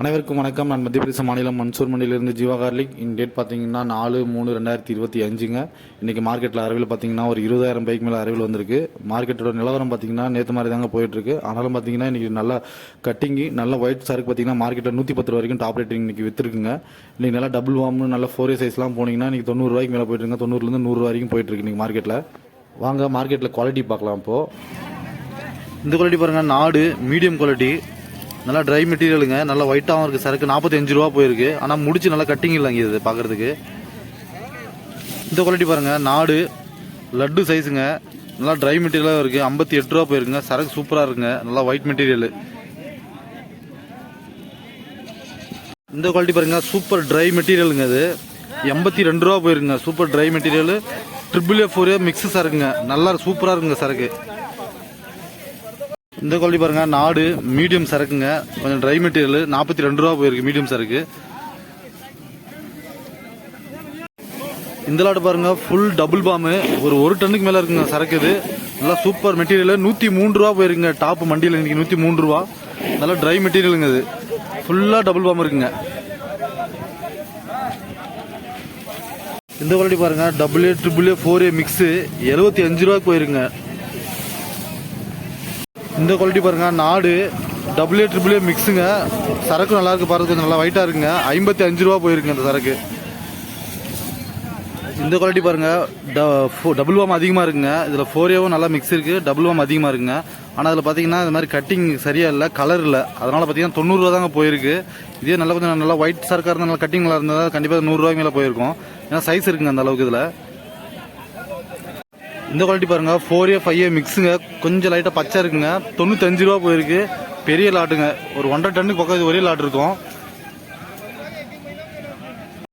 அனைவருக்கும் வணக்கம். நான் மத்திய பிரதேச மாநிலம் மன்சூர் மண்டியிலிருந்து ஜீவா கார்லிக். இன் டேட் பார்த்தீங்கன்னா நாலு மூணு ரெண்டாயிரத்தி இருபத்தி அஞ்சுங்க. இன்றைக்கி மார்க்கெட்டில் அரைவில் பார்த்தீங்கன்னா ஒரு இருபதாயிரம் பைக் மேலே அரைவில் வந்திருக்கு. மார்க்கெட்டோட நிலவரம் பார்த்தீங்கன்னா நேற்று மாதிரி தாங்க போயிட்டுருக்கு. ஆனாலும் பார்த்தீங்கன்னா இன்றைக்கி நல்லா கட்டிங்கி நல்ல ஒயிட் சரக்கு பார்த்தீங்கன்னா மார்க்கெட்டில் நூற்றி பத்து ரூபா வரைக்கும் டாப் ரேட்டிங் இன்றைக்கி விற்றுருக்குங்க இன்றைக்கி நல்லா டபுள் வார்ம்னு நல்ல ஃபோர் சைஸ்லாம் போனீங்கன்னா இன்றைக்கி தொண்ணூறுரூவாய்க்கு மேலே போயிட்டுருங்க தொண்ணூறுலேருந்து நூறுரூவா வரைக்கும் போயிட்டுருக்கு இன்றைக்கி மார்க்கெட்டில் வாங்க மார்க்கெட்டில் குவாலிட்டி பார்க்கலாம் இப்போது இந்த குவாலிட்டி பாருங்கள் நாடு மீடியம் குவாலிட்டி நல்லா ட்ரை மெட்டீரியலுங்க நல்லா ஒயிட்டாகவும் இருக்குது சரக்கு நாற்பத்தஞ்சு ரூபா போயிருக்கு. ஆனால் முடிச்சு நல்லா கட்டிங் இல்லைங்க இது பார்க்குறதுக்கு இந்த குவாலிட்டி பாருங்கள் நாடு லட்டு சைஸுங்க நல்லா ட்ரை மெட்டீரியலாக இருக்குது ஐம்பத்தி எட்டு ரூபா போயிருக்குங்க. சரக்கு சூப்பராக இருக்குங்க. நல்லா ஒயிட் மெட்டீரியல் இந்த குவாலிட்டி பாருங்க. சூப்பர் ட்ரை மெட்டீரியலுங்க இது. எண்பத்தி ரெண்டு ரூபா போயிருக்குங்க. Super dry material triple F four mix சரக்குங்க. நல்லா சூப்பராக இருக்குங்க சரக்கு. இந்த குவாலிட்டி பாருங்க நாடு மீடியம் சரக்குங்க. கொஞ்சம் ட்ரை மெட்டீரியல் நாற்பத்தி ரெண்டு ரூபா போயிருக்கு மீடியம் சரக்கு. இந்த லாட் பாருங்க ஃபுல் டபுள் பாம்பு ஒரு ஒரு டன்னுக்கு மேல இருக்குங்க சரக்கு இது. நல்லா சூப்பர் மெட்டீரியல் நூத்தி மூணு ரூபா போயிருக்குங்க. டாப் மண்டியில் இன்னைக்கு நூத்தி மூணு ரூபா. நல்லா ட்ரை மெட்டீரியலுங்க இது. ஃபுல்லா டபுள் பாம்பு இருக்குங்க. இந்த குவாலிட்டி பாருங்க double A triple A four A mix எழுபத்தி அஞ்சு ரூபாய்க்கு போயிருங்க இந்த குவாலிட்டி பாருங்க நாடு டபுள் ஏ ட்ரிபிள் ஏ மிக்ஸுங்க சரக்கு நல்லா இருக்கு பாருங்க கொஞ்சம் நல்லா ஒயிட்டாக இருக்குங்க. ஐம்பத்தி அஞ்சு ரூபா போயிருக்குங்க இந்த சரக்கு. இந்த குவாலிட்டி பாருங்க டபுள் வாம் அதிகமாக இருக்குங்க. இதில் ஃபோர் ஏவும் நல்லா மிக்ஸ் இருக்கு டபுள் வாம் அதிகமாக இருக்குங்க. ஆனால் அதில் பார்த்தீங்கன்னா இந்த மாதிரி கட்டிங் சரியா இல்லை கலர் இல்லை. அதனால பார்த்தீங்கன்னா தொண்ணூறுரூவா தாங்க போயிருக்கு. இதே நல்லா கொஞ்சம் நல்லா ஒயிட் சரக்காக இருந்தால் நல்லா கட்டிங் நல்லா இருந்தால் கண்டிப்பாக நூறுரூவாய்க்கு மேலே போயிருக்கும். ஏன்னா சைஸ் இருக்குங்க அந்த அளவுக்கு இதில். இந்த குவாலிட்டி பாருங்க ஃபோர் ஏ ஃபைவ் ஏ மிக்ஸுங்க கொஞ்சம் லைட்டாக பச்சை இருக்குங்க. தொண்ணூத்தஞ்சு ரூபா போயிருக்கு. பெரிய லாட்டுங்க ஒரு ஒன்றரை டன்னுக்கு பக்கம் ஒரே லாட் இருக்கும்.